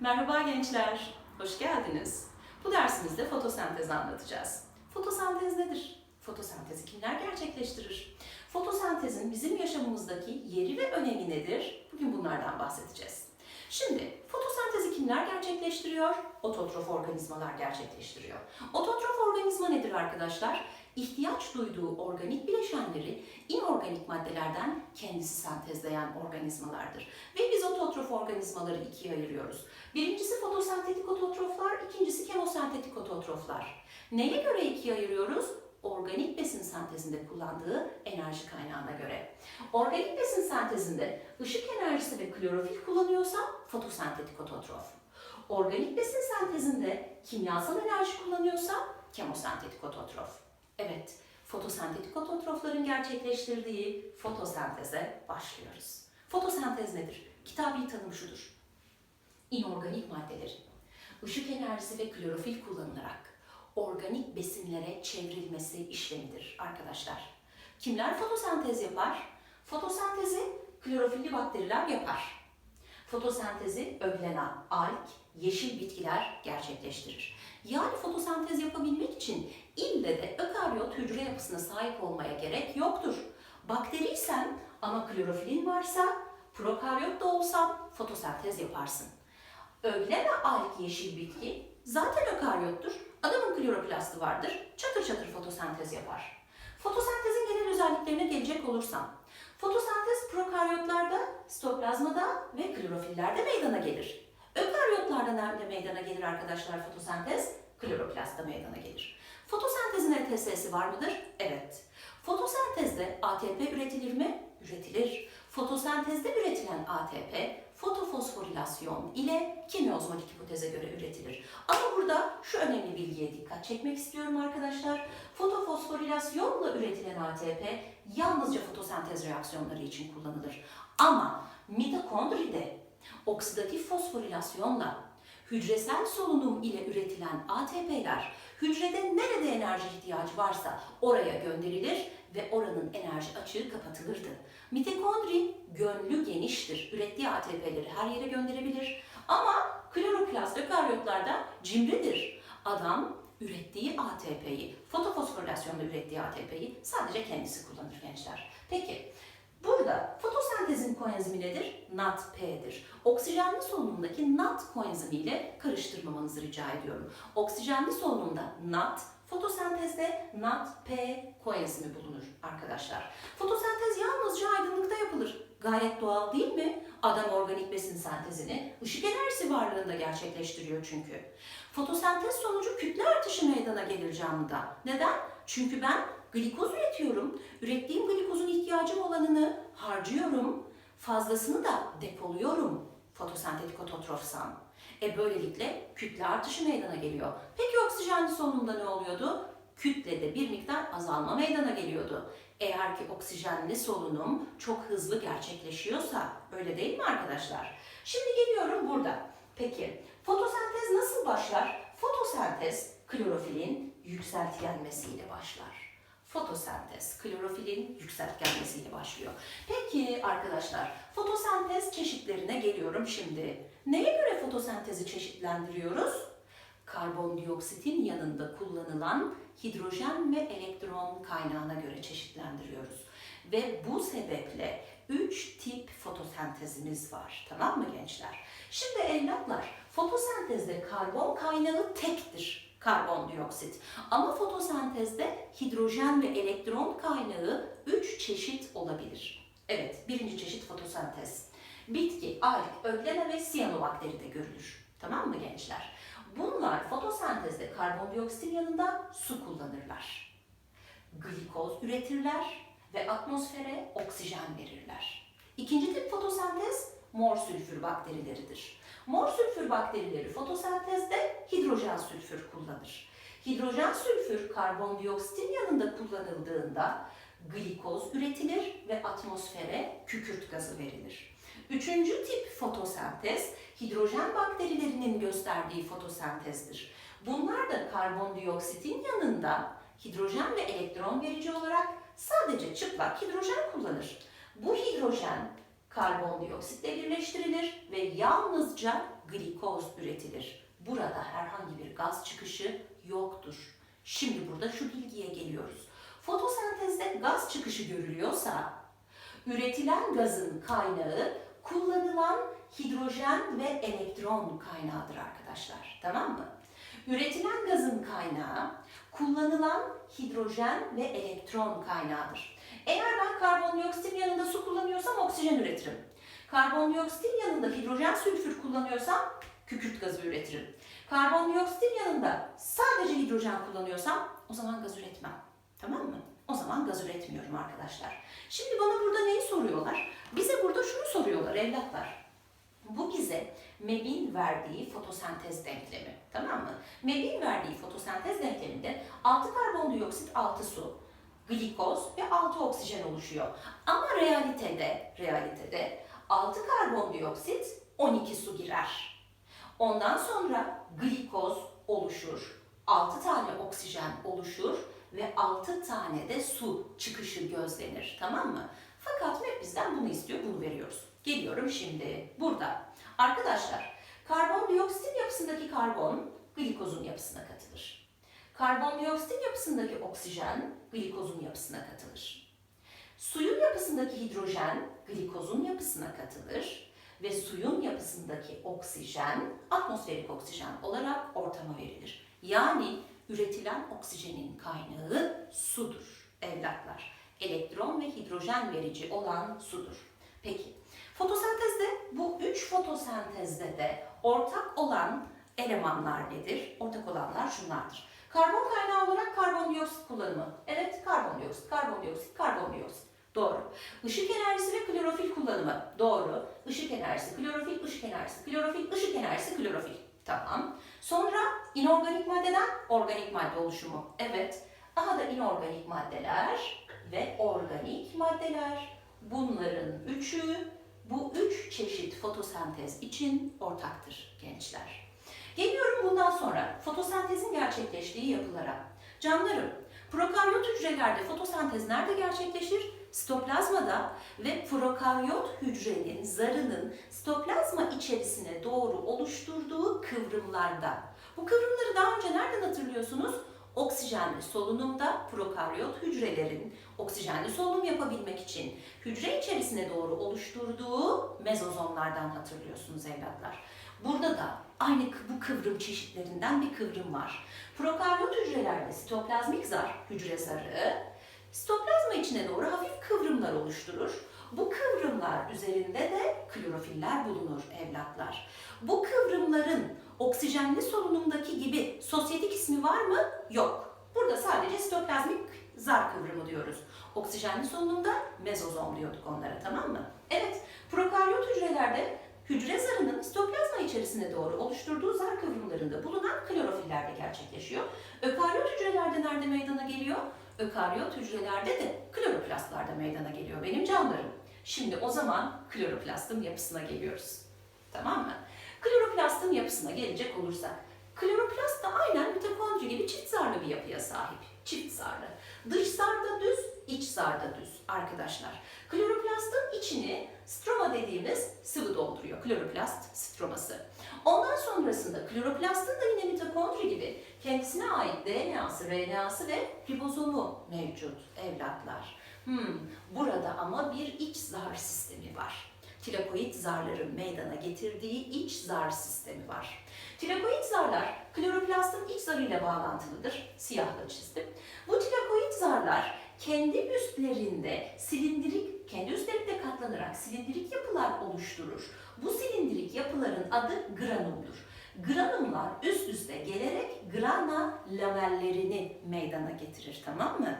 Merhaba gençler, hoş geldiniz. Bu dersimizde fotosentezi anlatacağız. Fotosentez nedir? Fotosentezi kimler gerçekleştirir? Fotosentezin bizim yaşamımızdaki yeri ve önemi nedir? Bugün bunlardan bahsedeceğiz. Şimdi fotosentezi kimler gerçekleştiriyor? Ototrof organizmalar gerçekleştiriyor. Ototrof organizma nedir arkadaşlar? İhtiyaç duyduğu organik bileşenleri inorganik maddelerden kendisi sentezleyen organizmalardır. Ve biz ototrof organizmaları ikiye ayırıyoruz. Birincisi fotosentetik ototroflar, ikincisi kemosentetik ototroflar. Neye göre ikiye ayırıyoruz? Organik besin sentezinde kullandığı enerji kaynağına göre. Organik besin sentezinde ışık enerjisi ve klorofil kullanıyorsa fotosentetik ototrof. Organik besin sentezinde kimyasal enerji kullanıyorsa kemosentetik ototrof. Evet, fotosentetik ototrofların gerçekleştirdiği fotosenteze başlıyoruz. Fotosentez nedir? Kitabi tanım şudur. İnorganik maddeleri ışık enerjisi ve klorofil kullanılarak organik besinlere çevrilmesi işlemidir arkadaşlar. Kimler fotosentez yapar? Fotosentezi klorofilli bakteriler yapar. Fotosentezi öglena, alg, yeşil bitkiler gerçekleştirir. Yani fotosentez yapabilmek için ille de ökaryot hücre yapısına sahip olmaya gerek yoktur. Bakteriysen ama klorofilin varsa prokaryot da olsan fotosentez yaparsın. Öglena alg yeşil bitki zaten ökaryottur. Adamın kloroplastı vardır. Çatır çatır fotosentez yapar. Fotosentezin genel özelliklerine gelecek olursam. Fotosentez prokaryotlarda, sitoplazmada ve klorofillerde meydana gelir. Ökaryotlarda nerede meydana gelir arkadaşlar fotosentez? Kloroplastta meydana gelir. Fotosentezin ETS'si var mıdır? Evet. Fotosentezde ATP üretilir mi? Üretilir. Fotosentezde üretilen ATP fotofosforilasyon ile kimyozmotik hipoteze göre üretilir. Ama burada şu önemli bilgiye dikkat çekmek istiyorum arkadaşlar. Fotofosforilasyonla üretilen ATP yalnızca fotosentez reaksiyonları için kullanılır. Ama mitokondride oksidatif fosforilasyonla hücresel solunum ile üretilen ATP'ler hücrede nerede enerji ihtiyacı varsa oraya gönderilir ve oranın enerji açığı kapatılırdı. Mitokondri gönlü geniştir. Ürettiği ATP'leri her yere gönderebilir. Ama kloroplast ökaryotlarda cimridir. Adam ürettiği ATP'yi, fotofosforilasyonda ürettiği ATP'yi sadece kendisi kullanır gençler. Peki Burada fotosentezin koenzimi nedir? NADP'dir. Oksijenli solunumdaki NAD koenzimi ile karıştırmamanızı rica ediyorum. Oksijenli solunumda NAD, fotosentezde NADP koenzimi bulunur arkadaşlar. Fotosentez yalnızca aydınlıkta yapılır. Gayet doğal değil mi? Adam organik besin sentezini ışık enerjisi varlığında gerçekleştiriyor çünkü. Fotosentez sonucu kütle artışı meydana gelir canlıda. Neden? Çünkü ben glikoz üretiyorum. Ürettiğim glikozun ihtiyacım olanını harcıyorum. Fazlasını da depoluyorum fotosentetik ototrofsam. E böylelikle kütle artışı meydana geliyor. Peki oksijenli solunumda ne oluyordu? Kütlede bir miktar azalma meydana geliyordu. Eğer ki oksijenli solunum çok hızlı gerçekleşiyorsa, öyle değil mi arkadaşlar? Şimdi geliyorum burada. Peki fotosentez nasıl başlar? Fotosentez klorofilin yükseltgenmesiyle başlar fotosentez, klorofilin yükseltgenmesiyle başlıyor. Peki arkadaşlar, fotosentez çeşitlerine geliyorum şimdi. Neye göre fotosentezi çeşitlendiriyoruz? Karbondioksitin yanında kullanılan hidrojen ve elektron kaynağına göre çeşitlendiriyoruz. Ve bu sebeple 3 tip fotosentezimiz var. Tamam mı gençler? Şimdi evlatlar, fotosentezde karbon kaynağı tektir karbondioksit. Ama fotosentezde hidrojen ve elektron kaynağı 3 çeşit olabilir. Evet, birinci çeşit fotosentez. Bitki, alg, öglena ve siyanobakteride görülür. Tamam mı gençler? Bunlar fotosentezde karbondioksitin yanında su kullanırlar. Glikoz üretirler ve atmosfere oksijen verirler. İkinci tip fotosentez mor sülfür bakterileridir. Mor sülfür bakterileri fotosentezde hidrojen sülfür kullanır. Hidrojen sülfür karbondioksitin yanında kullanıldığında glikoz üretilir ve atmosfere kükürt gazı verilir. Üçüncü tip fotosentez hidrojen bakterilerinin gösterdiği fotosentezdir. Bunlar da karbondioksitin yanında hidrojen ve elektron verici olarak sadece çıplak hidrojen kullanır. Bu hidrojen karbondioksitle birleştirilir ve yalnızca glikoz üretilir. Burada herhangi bir gaz çıkışı yoktur. Şimdi burada şu bilgiye geliyoruz. Fotosentezde gaz çıkışı görülüyorsa üretilen gazın kaynağı kullanılan hidrojen ve elektron kaynağıdır arkadaşlar. Tamam mı? Üretilen gazın kaynağı kullanılan hidrojen ve elektron kaynağıdır. Eğer ben karbondioksitin yanında su kullanıyorsam oksijen üretirim. Karbondioksitin yanında hidrojen sülfür kullanıyorsam kükürt gazı üretirim. Karbondioksitin yanında sadece hidrojen kullanıyorsam o zaman gaz üretmem. Tamam mı? O zaman gaz üretmiyorum arkadaşlar. Şimdi bana burada neyi soruyorlar? Bize burada şunu soruyorlar evlatlar. Bu bize MEB'in verdiği fotosentez denklemi. Tamam mı? MEB'in verdiği fotosentez denkleminde 6 karbondioksit, 6 su, glikoz ve 6 oksijen oluşuyor. Ama realitede, realitede 6 karbondioksit, 12 su girer. Ondan sonra glikoz oluşur. 6 tane oksijen oluşur ve 6 tane de su çıkışı gözlenir. Tamam mı? Fakat MEB bizden bunu istiyor, bunu veriyoruz. Geliyorum şimdi burada. Arkadaşlar, karbondioksitin yapısındaki karbon glikozun yapısına katılır. Karbondioksitin yapısındaki oksijen glikozun yapısına katılır. Suyun yapısındaki hidrojen glikozun yapısına katılır ve suyun yapısındaki oksijen atmosferik oksijen olarak ortama verilir. Yani üretilen oksijenin kaynağı sudur evlatlar. Elektron ve hidrojen verici olan sudur. Peki fotosentezde bu üç fotosentezde de ortak olan elemanlar nedir? Ortak olanlar şunlardır. Karbon kaynağı olarak karbondioksit kullanımı. Evet karbondioksit, karbondioksit, karbondioksit. Doğru. Işık enerjisi ve klorofil kullanımı. Doğru. Işık enerjisi, klorofil, ışık enerjisi, klorofil, ışık enerjisi, klorofil. Tamam. Sonra inorganik maddeden organik madde oluşumu. Evet. Daha da inorganik maddeler ve organik maddeler. Bunların üçü bu üç çeşit fotosentez için ortaktır gençler. Geliyorum bundan sonra fotosentezin gerçekleştiği yapılara. Canlarım, prokaryot hücrelerde fotosentez nerede gerçekleşir? Sitoplazmada ve prokaryot hücrenin zarının sitoplazma içerisine doğru oluşturduğu kıvrımlarda. Bu kıvrımları daha önce nereden hatırlıyorsunuz? Oksijenli solunumda prokaryot hücrelerin oksijenli solunum yapabilmek için hücre içerisine doğru oluşturduğu mezozomlardan hatırlıyorsunuz evlatlar. Burada da aynı bu kıvrım çeşitlerinden bir kıvrım var. Prokaryot hücrelerde sitoplazmik zar, hücre zarı, sitoplazma içine doğru hafif kıvrımlar oluşturur. Bu kıvrımlar üzerinde de klorofiller bulunur evlatlar. Bu kıvrımların oksijenli solunumdaki gibi sosyetik ismi var mı? Yok. Burada sadece sitoplazmik zar kıvrımı diyoruz. Oksijenli solunumda mezozom diyorduk onlara tamam mı? Evet, prokaryot hücrelerde hücre zarının sitoplazma içerisine doğru oluşturduğu zar kıvrımlarında bulunan klorofiller de gerçekleşiyor. Ökaryot hücrelerde nerede meydana geliyor? Ökaryot hücrelerde de kloroplastlarda meydana geliyor benim canlarım. Şimdi o zaman kloroplastın yapısına geliyoruz. Tamam mı? Kloroplastın yapısına gelecek olursak, kloroplast da aynen mitokondri gibi çift zarlı bir yapıya sahip. Çift zarlı. Dış zarda düz, iç zarda düz arkadaşlar. Kloroplastın içini stroma dediğimiz sıvı dolduruyor. Kloroplast stroması. Ondan sonrasında kloroplastın da yine mitokondri gibi kendisine ait DNA'sı, RNA'sı ve ribozomu mevcut evlatlar. Hmm, burada ama bir iç zar sistemi var. Tilakoid zarların meydana getirdiği iç zar sistemi var. Tilakoid zarlar kloroplastın iç zarıyla bağlantılıdır. Siyahla çizdim. Bu tilakoid zarlar kendi üstlerinde silindirik, kendi üstlerinde katlanarak silindirik yapılar oluşturur. Bu silindirik yapıların adı granumdur. Granumlar üst üste gelerek grana lamellerini meydana getirir tamam mı?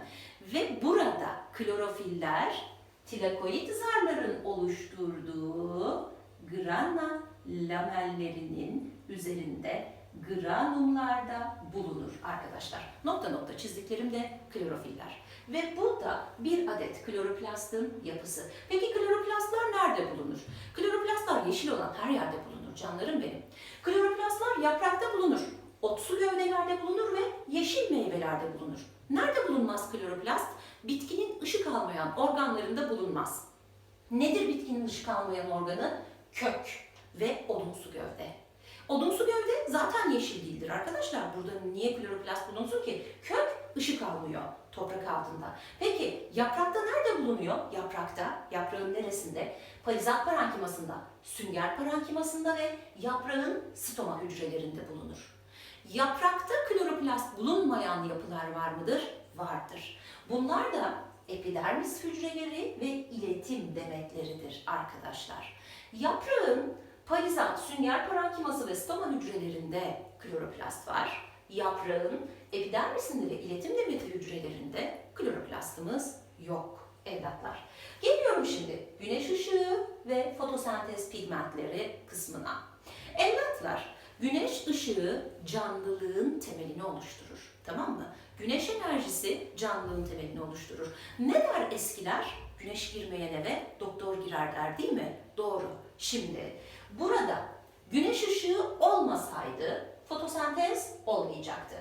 Ve burada klorofiller tilakoid zarların oluşturduğu grana lamellerinin üzerinde granumlarda bulunur arkadaşlar. Nokta nokta çizdiklerimde klorofiller. Ve bu da bir adet kloroplastın yapısı. Peki kloroplastlar nerede bulunur? Kloroplastlar yeşil olan her yerde bulunur canlarım benim. Kloroplastlar yaprakta bulunur, otsu gövdelerde bulunur ve yeşil meyvelerde bulunur. Nerede bulunmaz kloroplast? Bitkinin ışık almayan organlarında bulunmaz. Nedir bitkinin ışık almayan organı? Kök ve odunsu gövde. yeşil değildir arkadaşlar. Burada niye kloroplast bulunsun ki? Kök ışık almıyor toprak altında. Peki yaprakta nerede bulunuyor? Yaprakta, yaprağın neresinde? Palizat parenkimasında, sünger parenkimasında ve yaprağın stoma hücrelerinde bulunur. Yaprakta kloroplast bulunmayan yapılar var mıdır? Vardır. Bunlar da epidermis hücreleri ve iletim demetleridir arkadaşlar. Yaprağın palizat, sünger parenkiması ve stoma hücrelerinde kloroplast var. Yaprağın epidermisinde ve iletim demeti hücrelerinde kloroplastımız yok evlatlar. Geliyorum şimdi güneş ışığı ve fotosentez pigmentleri kısmına. Evlatlar, güneş ışığı canlılığın temelini oluşturur. Tamam mı? Güneş enerjisi canlılığın temelini oluşturur. Ne der eskiler? Güneş girmeyen eve doktor girer der değil mi? Doğru. Şimdi burada güneş ışığı olmasaydı fotosentez olmayacaktı.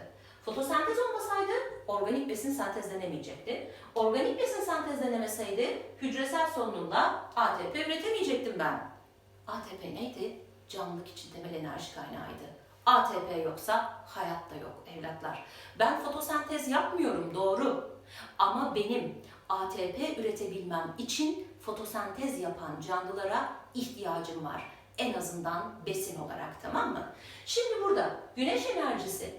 Fotosentez olmasaydı organik besin sentezlenemeyecekti. Organik besin sentezlenemeseydi hücresel solunumda ATP üretemeyecektim ben. ATP neydi? Canlılık için temel enerji kaynağıydı. ATP yoksa hayat da yok evlatlar. Ben fotosentez yapmıyorum doğru. Ama benim ATP üretebilmem için fotosentez yapan canlılara ihtiyacım var. En azından besin olarak tamam mı? Şimdi burada güneş enerjisi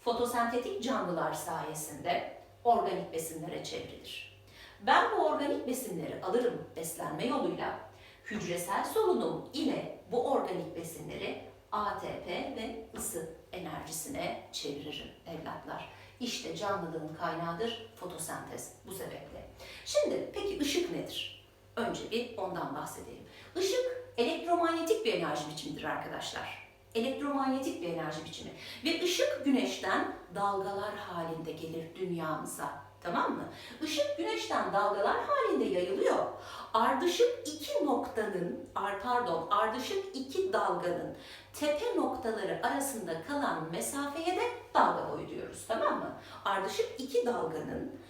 fotosentetik canlılar sayesinde organik besinlere çevrilir. Ben bu organik besinleri alırım beslenme yoluyla. Hücresel solunum ile bu organik besinleri ATP ve ısı enerjisine çeviririm evlatlar. İşte canlılığın kaynağıdır fotosentez bu sebeple. Şimdi peki ışık nedir? Önce bir ondan bahsedelim. Işık elektromanyetik bir enerji biçimidir arkadaşlar. Elektromanyetik bir enerji biçimi. Ve ışık güneşten dalgalar halinde gelir dünyamıza. Tamam mı? Işık güneşten dalgalar halinde yayılıyor. Ardışık iki noktanın, ar, pardon, ardışık iki dalganın tepe noktaları arasında kalan mesafeye de dalga boyu diyoruz. Tamam mı? Ardışık iki dalganın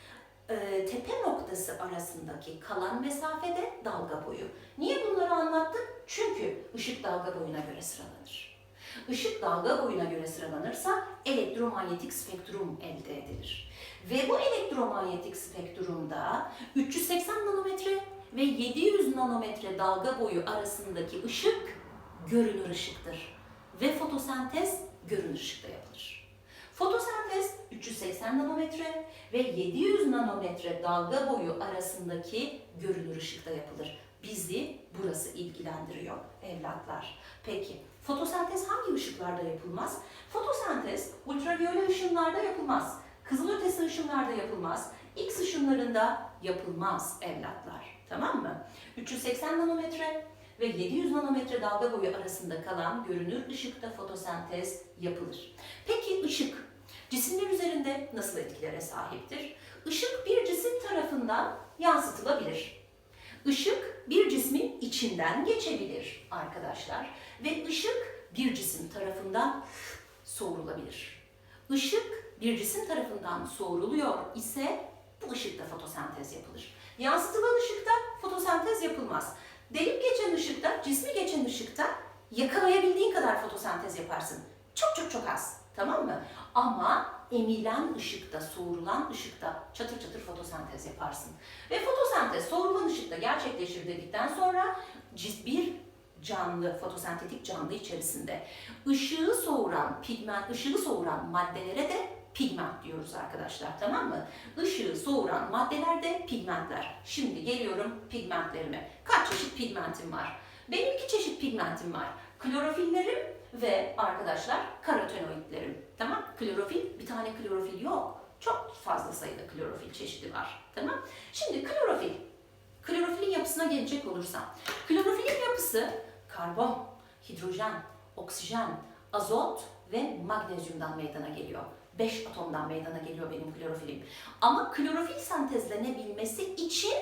e, tepe noktası arasındaki kalan mesafede dalga boyu. Niye bunları anlattık? Çünkü ışık dalga boyuna göre sıralanır. Işık dalga boyuna göre sıralanırsa elektromanyetik spektrum elde edilir. Ve bu elektromanyetik spektrumda 380 nanometre ve 700 nanometre dalga boyu arasındaki ışık görünür ışıktır. Ve fotosentez görünür ışıkta yapılır. Fotosentez 380 nanometre ve 700 nanometre dalga boyu arasındaki görünür ışıkta yapılır. Bizi burası ilgilendiriyor evlatlar. Peki fotosentez hangi ışıklarda yapılmaz? Fotosentez ultraviyole ışınlarda yapılmaz. Kızılötesi ışınlarda yapılmaz. X ışınlarında yapılmaz evlatlar. Tamam mı? 380 nanometre ve 700 nanometre dalga boyu arasında kalan görünür ışıkta fotosentez yapılır. Peki ışık cisimler üzerinde nasıl etkilere sahiptir? Işık bir cisim tarafından yansıtılabilir. Işık bir cismin içinden geçebilir arkadaşlar ve ışık bir cisim tarafından soğurulabilir. Işık bir cisim tarafından soğuruluyor ise bu ışıkta fotosentez yapılır. Yansıtılan ışıkta fotosentez yapılmaz. Delip geçen ışıkta, cismi geçen ışıkta yakalayabildiğin kadar fotosentez yaparsın. Çok çok çok az. Tamam mı? Ama emilen ışıkta, soğurulan ışıkta çatır çatır fotosentez yaparsın. Ve fotosentez soğurulan ışıkta gerçekleşir dedikten sonra bir canlı, fotosentetik canlı içerisinde ışığı soğuran pigment, ışığı soğuran maddelere de pigment diyoruz arkadaşlar tamam mı? Işığı soğuran maddeler de pigmentler. Şimdi geliyorum pigmentlerime. Kaç çeşit pigmentim var? Benim iki çeşit pigmentim var. Klorofillerim ve arkadaşlar karotenoidlerim. Tamam? Klorofil, bir tane klorofil yok. Çok fazla sayıda klorofil çeşidi var. Tamam? Şimdi klorofil. Klorofilin yapısına gelecek olursam. Klorofilin yapısı karbon, hidrojen, oksijen, azot ve magnezyumdan meydana geliyor. 5 atomdan meydana geliyor benim klorofilim. Ama klorofil sentezlenebilmesi için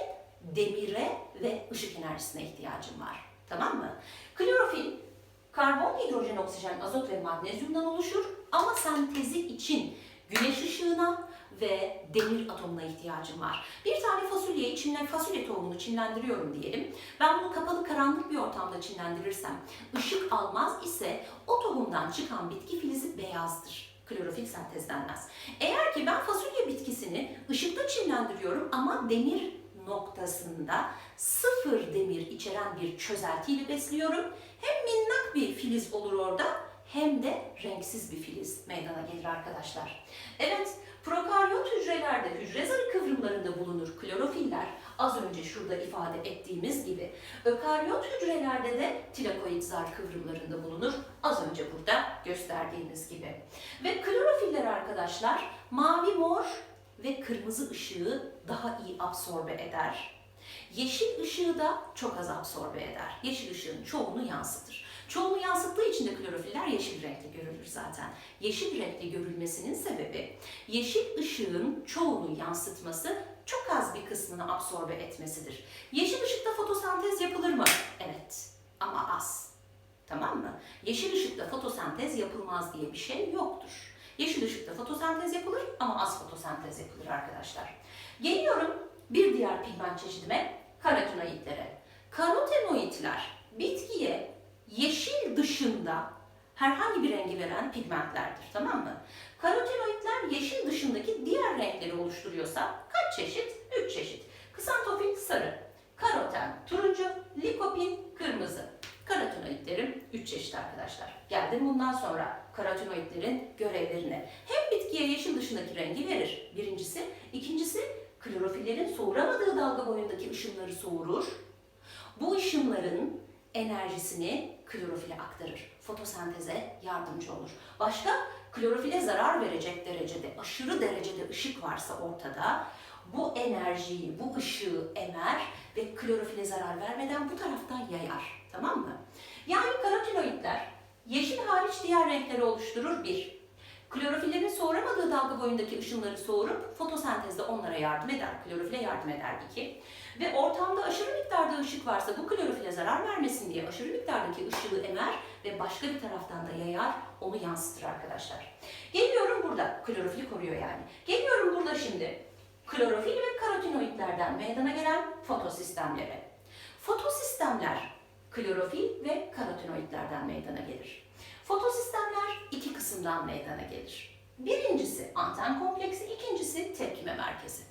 demire ve ışık enerjisine ihtiyacım var. Tamam mı? Klorofil karbon, hidrojen, oksijen, azot ve magnezyumdan oluşur ama sentezi için güneş ışığına ve demir atomuna ihtiyacım var. Bir tane fasulyeyi çimlen, fasulye tohumunu çimlendiriyorum diyelim. Ben bunu kapalı karanlık bir ortamda çimlendirirsem, ışık almaz ise o tohumdan çıkan bitki filizi beyazdır. Klorofil sentezlenmez. Eğer ki ben fasulye bitkisini ışıkta çimlendiriyorum ama demir noktasında sıfır demir içeren bir çözeltiyle besliyorum. Hem minnak bir filiz olur orada hem de renksiz bir filiz meydana gelir arkadaşlar. Evet, prokaryot hücrelerde hücre zarı kıvrımlarında bulunur klorofiller. Az önce şurada ifade ettiğimiz gibi. Ökaryot hücrelerde de tilakoid zar kıvrımlarında bulunur. Az önce burada gösterdiğimiz gibi. Ve klorofiller arkadaşlar mavi, mor ve kırmızı ışığı daha iyi absorbe eder. Yeşil ışığı da çok az absorbe eder. Yeşil ışığın çoğunu yansıtır. Çoğunu yansıttığı için de klorofiller yeşil renkli görülür zaten. Yeşil renkli görülmesinin sebebi yeşil ışığın çoğunu yansıtması çok az bir kısmını absorbe etmesidir. Yeşil ışıkta fotosentez yapılır mı? Evet ama az. Tamam mı? Yeşil ışıkta fotosentez yapılmaz diye bir şey yoktur. Yeşil ışıkta fotosentez yapılır ama az fotosentez yapılır arkadaşlar. Geliyorum bir diğer pigment çeşidime karotenoidlere. Karotenoidler bitkiye yeşil dışında herhangi bir rengi veren pigmentlerdir. Tamam mı? Karotenoidler yeşil dışındaki diğer renkleri oluşturuyorsa kaç çeşit? 3 çeşit. Kısantofil sarı, karoten turuncu, likopin kırmızı. Karotenoidlerim 3 çeşit arkadaşlar. Geldim bundan sonra karotenoidlerin görevlerine. Hem bitkiye yeşil dışındaki rengi verir. Birincisi. ikincisi klorofillerin soğuramadığı dalga boyundaki ışınları soğurur. Bu ışınların enerjisini klorofile aktarır. Fotosenteze yardımcı olur. Başka klorofile zarar verecek derecede, aşırı derecede ışık varsa ortada bu enerjiyi, bu ışığı emer ve klorofile zarar vermeden bu taraftan yayar. Tamam mı? Yani karotenoidler yeşil hariç diğer renkleri oluşturur bir. Klorofillerin soğuramadığı dalga boyundaki ışınları soğurup fotosentezde onlara yardım eder, klorofile yardım eder iki. Ve ortamda aşırı miktarda ışık varsa bu klorofile zarar vermesin diye aşırı miktardaki ışığı emer ve başka bir taraftan da yayar, onu yansıtır arkadaşlar. Geliyorum burada, klorofili koruyor yani. Geliyorum burada şimdi klorofil ve karotenoidlerden meydana gelen fotosistemlere. Fotosistemler klorofil ve karotenoidlerden meydana gelir. Fotosistemler iki kısımdan meydana gelir. Birincisi anten kompleksi, ikincisi tepkime merkezi.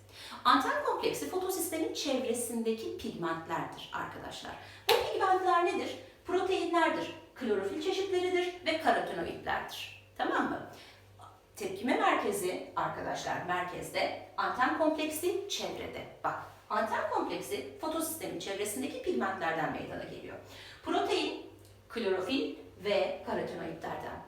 Anten kompleksi fotosistemin çevresindeki pigmentlerdir arkadaşlar. Bu pigmentler nedir? Proteinlerdir, klorofil çeşitleridir ve karotenoidlerdir. Tamam mı? Tepkime merkezi arkadaşlar merkezde, anten kompleksi çevrede. Bak anten kompleksi fotosistemin çevresindeki pigmentlerden meydana geliyor. Protein, klorofil ve karotenoidlerden.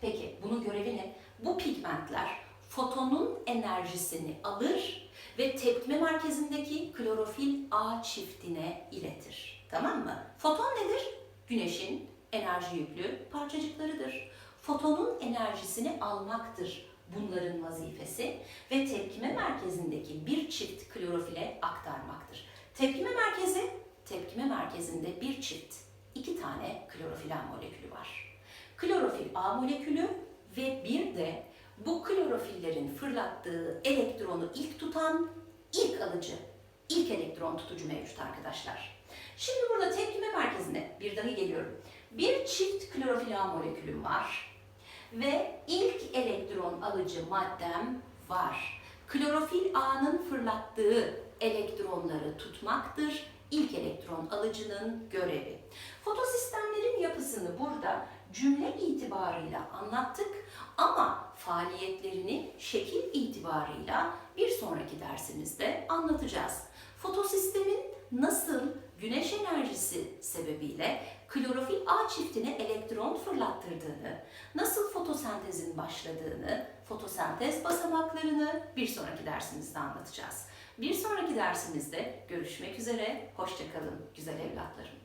Peki bunun görevi ne? Bu pigmentler fotonun enerjisini alır ve tepkime merkezindeki klorofil A çiftine iletir. Tamam mı? Foton nedir? Güneşin enerji yüklü parçacıklarıdır. Fotonun enerjisini almaktır bunların vazifesi ve tepkime merkezindeki bir çift klorofile aktarmaktır. Tepkime merkezi, tepkime merkezinde bir çift, iki tane klorofil A molekülü var. Klorofil A molekülü ve bir de bu klorofillerin fırlattığı elektronu ilk tutan ilk alıcı, ilk elektron tutucu mevcut arkadaşlar. Şimdi burada tepkime merkezine bir daha geliyorum. Bir çift klorofil A molekülüm var ve ilk elektron alıcı maddem var. Klorofil A'nın fırlattığı elektronları tutmaktır ilk elektron alıcının görevi. Fotosistemlerin yapısını burada cümle itibarıyla anlattık ama faaliyetlerini şekil itibarıyla bir sonraki dersimizde anlatacağız. Fotosistemin nasıl güneş enerjisi sebebiyle klorofil A çiftine elektron fırlattırdığını, nasıl fotosentezin başladığını, fotosentez basamaklarını bir sonraki dersimizde anlatacağız. Bir sonraki dersimizde görüşmek üzere, hoşçakalın güzel evlatlarım.